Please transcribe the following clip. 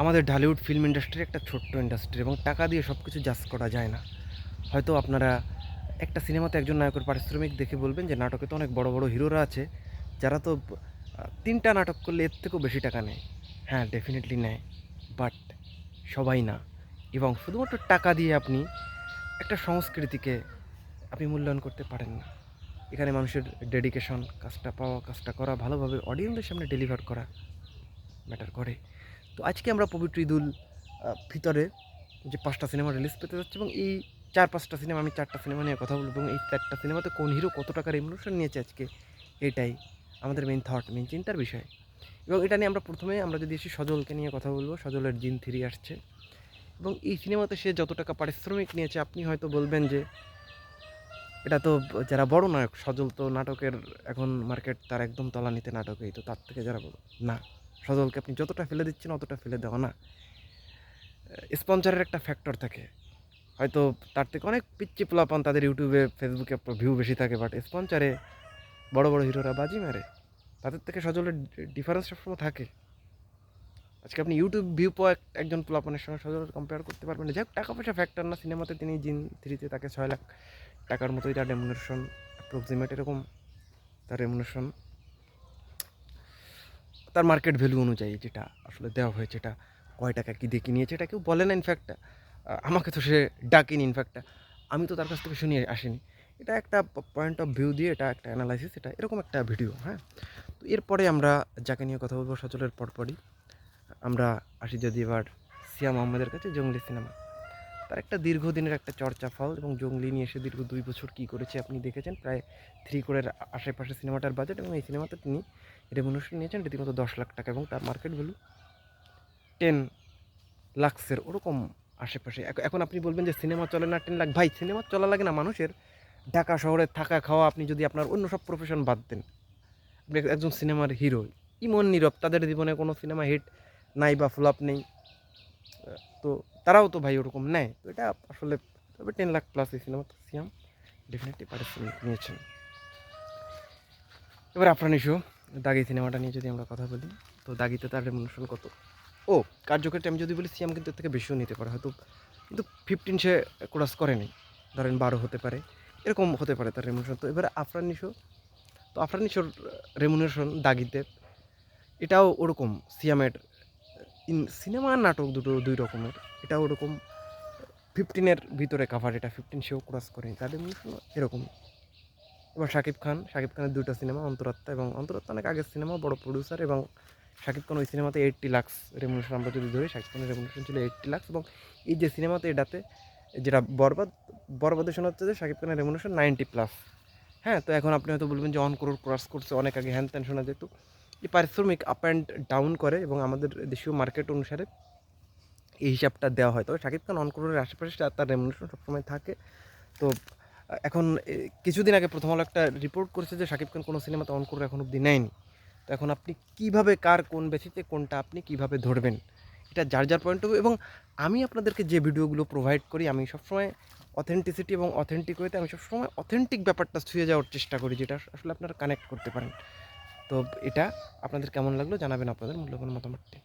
আমাদের Dhallywood film industry একটা ছোট্ট ইন্ডাস্ট্রি এবং টাকা দিয়ে সব কিছু জাজ করা যায় না। হয়তো আপনারা একটা সিনেমাতে একজন নায়কের পারিশ্রমিক দেখে বলবেন যে নাটকে তো অনেক বড় বড় হিরোরা আছে, যারা তো তিনটা নাটক করলে এর থেকেও বেশি টাকা নেয়। হ্যাঁ ডেফিনেটলি নেয় বাট সবাই না। এবং শুধুমাত্র টাকা দিয়ে আপনি একটা সংস্কৃতিকে আপনি মূল্যায়ন করতে পারেন না। এখানে মানুষের ডেডিকেশন কাজটা পাওয়া, কাজটা করা, ভালোভাবে অডিয়েন্সের সামনে ডেলিভার করা ম্যাটার করে। তো আজকে আমরা পবিত্র ঈদুল ভিতরে যে পাঁচটা সিনেমা রিলিজ পেতে যাচ্ছে এবং এই চার, পাঁচটা সিনেমা, আমি চারটা সিনেমা নিয়ে কথা বলব এবং এই চারটা সিনেমাতে কোন হিরো কত টাকার ইমোশন নিয়েছে আজকে, এটাই আমাদের মেন থট মেন চিন্তার বিষয়। এবং এটা নিয়ে আমরা প্রথমে আমরা যদি এসে সজলকে নিয়ে কথা বলব, সজলের জিন থ্রি আসছে। এবং এই সিনেমাতে সে যত টাকা পারিশ্রমিক নিয়েছে, আপনি হয়তো বলবেন যে এটা তো যারা বড় নায়ক, সজল তো নাটকের এখন মার্কেট তার একদম তলানিতে নাটকেই, তো তার থেকে যারা বড়, না। সজলকে আপনি যতটা ফেলে দিচ্ছেন অতটা ফেলে দেওয়া না। স্পন্সরের একটা ফ্যাক্টর থাকে। হয়তো তার থেকে অনেক পিচ্ছি পোলাপান তাদের ইউটিউবে ফেসবুকে ভিউ বেশি থাকে বাট স্পন্সরে বড় বড় হিরোরা বাজি মারে। তাদের থেকে সজলের ডিফারেন্স সবসময় থাকে। আজকে আপনি ইউটিউব ভিউ পাওয়া একজন পোলাপানের সঙ্গে সজলের কম্পেয়ার করতে পারবেন যাই টাকা পয়সা ফ্যাক্টর না সিনেমাতে তিনি জিন থ্রিতে তাকে ছয় লাখ টাকার মতোই তার রেমুনেশন অ্যাপ্রক্সিমেট এরকম, তার রেমুনেশন তার মার্কেট ভ্যালু অনুযায়ী যেটা আসলে দেওয়া হয়েছে এটা কয় টাকা কী দিয়ে কিনিয়েছে, এটা কেউ বলে না ইনফ্যাক্ট আমাকে তো সে ডাকেনি ইনফ্যাক্ট আমি তো তার কাছ থেকে শুনিয়ে আসিনি। এটা একটা পয়েন্ট অফ ভিউ দিয়ে, এটা একটা অ্যানালাইসিস এটা এরকম একটা ভিডিও হ্যাঁ? তো এরপরে আমরা যাকে নিয়ে কথা বলব, সচলের পরপরই, আমরা আসি যদি এবার সিয়াম আহমেদের কাছে, জঙ্গলি সিনেমা তার একটা দীর্ঘদিনের একটা চর্চা ফল এবং জঙ্গলি নিয়ে এসে দীর্ঘ দুই বছর কী করেছে, আপনি দেখেছেন? প্রায় থ্রি কোরের আশেপাশে সিনেমাটার বাজেট এবং এই সিনেমাতে তিনি রেভলিউশন নিয়েছেন রীতিমতো দশ লাখ টাকা এবং তার মার্কেট ভ্যালু টেন লাক্সের ওরকম আশেপাশে। এখন আপনি বলবেন যে সিনেমা চলে না টেন লাখ? ভাই সিনেমা চলা লাগে না মানুষের। ঢাকা শহরে থাকা খাওয়া আপনি যদি আপনার অন্য সব প্রফেশন বাদ দেন, আপনি একজন সিনেমার হিরো ইমন নীরব, তাদের জীবনে কোনো সিনেমা হিট নাই বা ফ্লপ নেই। তো তারাও তো ভাই ওরকম নেয়। তো এটা আসলে তবে টেন লাখ প্লাস এই সিনেমা তো সিয়াম ডেফিনেটলি পারিশ্রমিক নিয়েছেন। এবার আফরান ইস্যু। দাগি সিনেমাটা নিয়ে যদি আমরা কথা বলি, তো দাগিতে তার রেমুনেশন কত? ও কার্যক্ষেত্রে আমি যদি বলি, সিয়াম কিন্তু এর থেকে বেশিও নিতে পারে, হয়তো, কিন্তু ফিফটিন সে ক্রস করেনি ধরেন বারো হতে পারে, এরকম হতে পারে তার রেমুনেশন তো এবারে আফরান নিশো, তো আফরান নিশোর রেমুনেশন দাগিতে এটাও ওরকম, সিয়ামের, ইন সিনেমা নাটক দুটো দুই রকমের, এটা ওরকম ফিফটিনের ভিতরে কাভার এটা ফিফটিন সেও ক্রস করেনি তার রেমুনেশন এরকম এবার শাকিব খান। শাকিব খানের দুটো সিনেমা, অন্তরাত্মা এবং অন্তরাত্মা অনেক আগের সিনেমা, বড় প্রডিউসার এবং শাকিব খান ওই সিনেমাতে এইটটি লাক্স রেমুনেশন আমরা যদি ধরি, শাকিব খানের রেমুনেশন ছিল এইটটি লাক্স এবং এই যে সিনেমাতে এটাতে যেটা বরবাদ বরবাদে শোনা হচ্ছে যে শাকিব খানের রেমুনেশন নাইনটি প্লাস হ্যাঁ তো এখন আপনি হয়তো বলবেন যে অন করোর ক্রস করছে, অনেক আগে হ্যান ত্যান শোনা যেত। এই পারিশ্রমিক আপ অ্যান্ড ডাউন করে এবং আমাদের দেশীয় মার্কেট অনুসারে এই হিসাবটা দেওয়া হয়। তবে শাকিব খান অন করোরের আশেপাশে তার- রেমুনেশন সবসময় থাকে। তো এখন কিছুদিন আগে প্রথম আলো একটা রিপোর্ট করেছে যে শাকিব খান কোনো সিনেমাতে অন করে এখন অবধি নেয়নি। তো এখন আপনি কীভাবে, কার কোন বেসিতে কোনটা আপনি কীভাবে ধরবেন? এটা যার যার পয়েন্ট অফ এবং আমি আপনাদেরকে যে ভিডিওগুলো প্রোভাইড করি, আমি সবসময় অথেন্টিসিটি এবং অথেন্টিক ওয়েতে আমি সবসময় অথেন্টিক ব্যাপারটা ছুঁয়ে যাওয়ার চেষ্টা করি, যেটা আসলে আপনারা কানেক্ট করতে পারেন। তো এটা আপনাদের কেমন লাগল জানাবেন আপনাদের মূল্যবান মতামতটি।